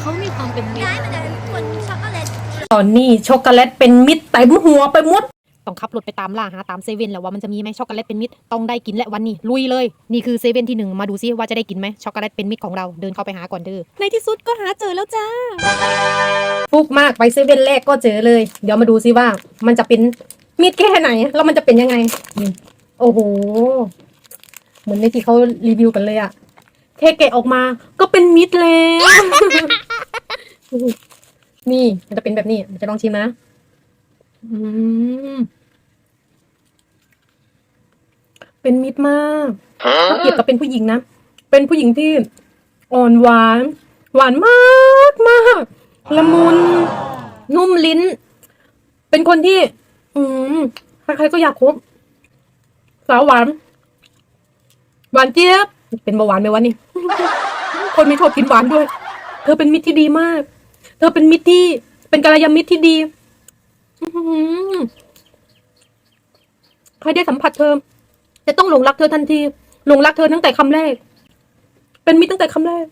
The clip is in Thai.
เขามีความเป็นมิตรย้ายมาจากคนช็อกโกแลตตอนนี้ช็อกโกแลตเป็นมิตรเต็มหัวไปหมด ต้องขับรถไปตามล่าหาตามเซเว่นแล้วว่ามันจะมีไหมช็อกโกแลตเป็นมิตรต้องได้กินและวันนี้ลุยเลย นี่คือเซเว่นที่หนึ่งมาดูซิว่าจะได้กินไหมช็อกโกแลตเป็นมิตรของเราเดินเข้าไปหาก่อนเด้อในที่สุดก็หาเจอแล้วจ้าฟุกมากไปเซเว่นแรกก็เจอเลย เดี๋ยวมาดูซิว่า มันจะเป็นมิตรแค่ไหนแล้วมันจะเป็นยังไงนี่โอ้โหเหมือนในที่เขารีวิวกันเลยอะแค่แกะออกมาก็เป็นมิตรแล้ว นี่มันจะเป็นแบบนี้จะลองชิมนะอืมเป็นมิตรมากถ้าเปรียบกับเป็นผู้หญิงนะ เป็นผู้หญิงที่อ่อนหวาน หวานมากมากละมุน นุ่มลิ้น เป็นคนที่ อืมใครๆก็อยากคบสาวหวาน หวานเจี๊ยบ เป็นเบาหวานไหมวะนี่ คนไม่ชอบกินหวานด้วย เธอเป็นมิตรที่ดีมาก เธอเป็นมิตรที่ เป็นกัลยาณมิตรที่ดีอื้อหือใครได้สัมผัสเธอ จะต้องหลงรักเธอทันที หลงรักเธอตั้งแต่คำแรก เป็นมิตรตั้งแต่คำแรก